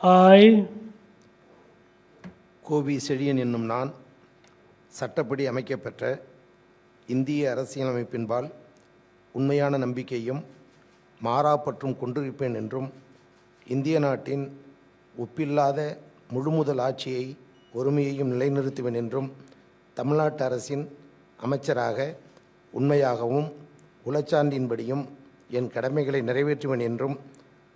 ஆய் கோபி செழியன் என்னும் நான் சட்டப்படி அமைக்கப்பெற்ற இந்திய அரசியலமைப்பின்பால் உண்மையான நம்பிக்கையும் மாறாப்பற்றும் கொண்டிருப்பேன் என்றும் இந்திய நாட்டின் ஒப்பில்லாத முழுமுதல் ஆட்சியை ஒருமையையும் நிலைநிறுத்துவேன் என்றும் தமிழ்நாட்டு அரசின் அமைச்சராக உண்மையாகவும் உளச்சான்றின்படியும் என் கடமைகளை நிறைவேற்றுவேன் என்றும்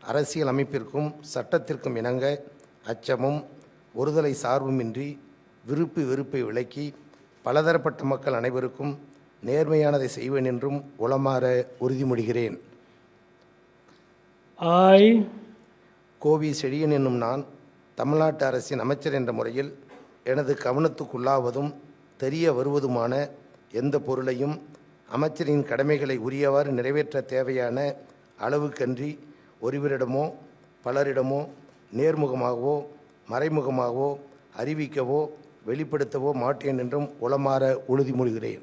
அரசியல் அமைப்பிற்கும் சட்டத்திற்கும் இணங்க அச்சமும் ஒருதலை சார்புமின்றி விருப்பு வெறுப்பை விலக்கி பலதரப்பட்ட மக்கள் அனைவருக்கும் நேர்மையானதை செய்வேன் என்றும் உளமாற உறுதிமொழிகிறேன். I, கோவி செழியன் என்னும் நான் தமிழ்நாட்டு அரசின் அமைச்சர் என்ற முறையில் எனது கவனத்துக்குள்ளாவதும் தெரிய வருவதுமான எந்த பொருளையும் அமைச்சரின் கடமைகளை உரியவாறு நிறைவேற்ற தேவையான அளவுக்கன்றி ஒருவரிடமோ பலரிடமோ நேர்முகமாகவோ மறைமுகமாகவோ அறிவிக்கவோ வெளிப்படுத்தவோ மாட்டேன் என்றும் உளமாற உறுதிமொழிகிறேன்